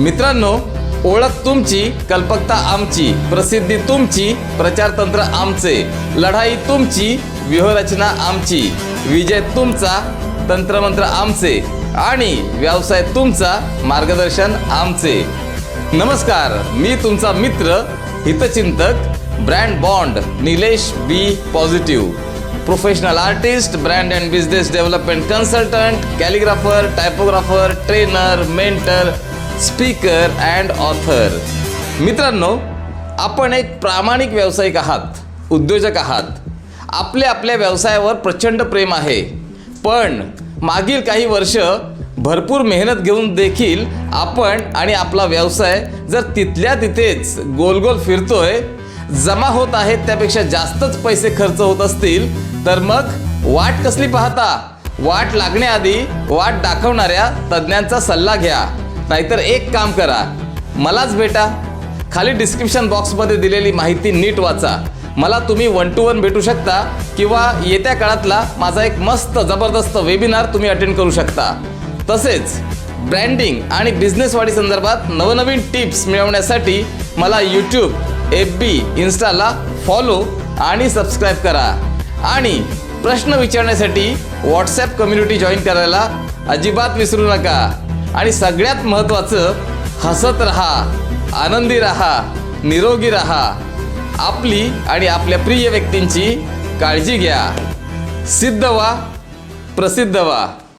मित्रांनो ओळख तुमची कल्पकता आमची प्रसिद्धी तुमची प्रचारतंत्र आमचे लढाई तुमची व्यूहरचना आमची विजय तुमचा तंत्रमंत्र आमचे आणि व्यवसाय तुमचा मार्गदर्शन आमचे. नमस्कार मी तुमचा मित्र हितचिंतक brand bond Nilesh be positive. Professional artist brand and business development consultant calligrapher typographer trainer mentor speaker and author मित्रांनो आपण एक प्रामाणिक व्यावसायिक आहात उद्योजक आहात. आपले आपल्या व्यवसायावर प्रचंड प्रेम आहे. पण मागील काही वर्ष भरपूर मेहनत घेऊन देखील आपण आणि आपला व्यवसाय जर तिथल्या तिथेच गोल गोल फिरतोय जमा होत आहेत त्यापेक्षा जास्तच पैसे खर्च होत असतील तर मग वाट कसली पाहता? वाट लागण्याआधी वाट दाखवणाऱ्या तज्ज्ञांचा सल्ला घ्या. नाहीतर एक काम करा. मलाच भेटा. खाली डिस्क्रिप्शन बॉक्समध्ये दिलेली माहिती नीट वाचा. मला तुम्ही वन टू वन भेटू शकता किंवा येत्या काळातला माझा एक मस्त जबरदस्त वेबिनार तुम्ही अटेंड करू शकता. तसेच ब्रँडिंग आणि बिझनेस संदर्भात नवनवीन टिप्स मिळवण्यासाठी मला यूट्यूब एफ बी इन्स्टाला फॉलो आणि सबस्क्राईब करा. आणि प्रश्न विचारण्यासाठी व्हॉट्सॲप कम्युनिटी जॉईन करायला अजिबात विसरू नका. आणि सगळ्यात महत्त्वाचं हसत रहा आनंदी रहा निरोगी रहा. आपली आणि आपल्या प्रिय व्यक्तींची काळजी घ्या. सिद्ध व्हा प्रसिद्ध व्हा.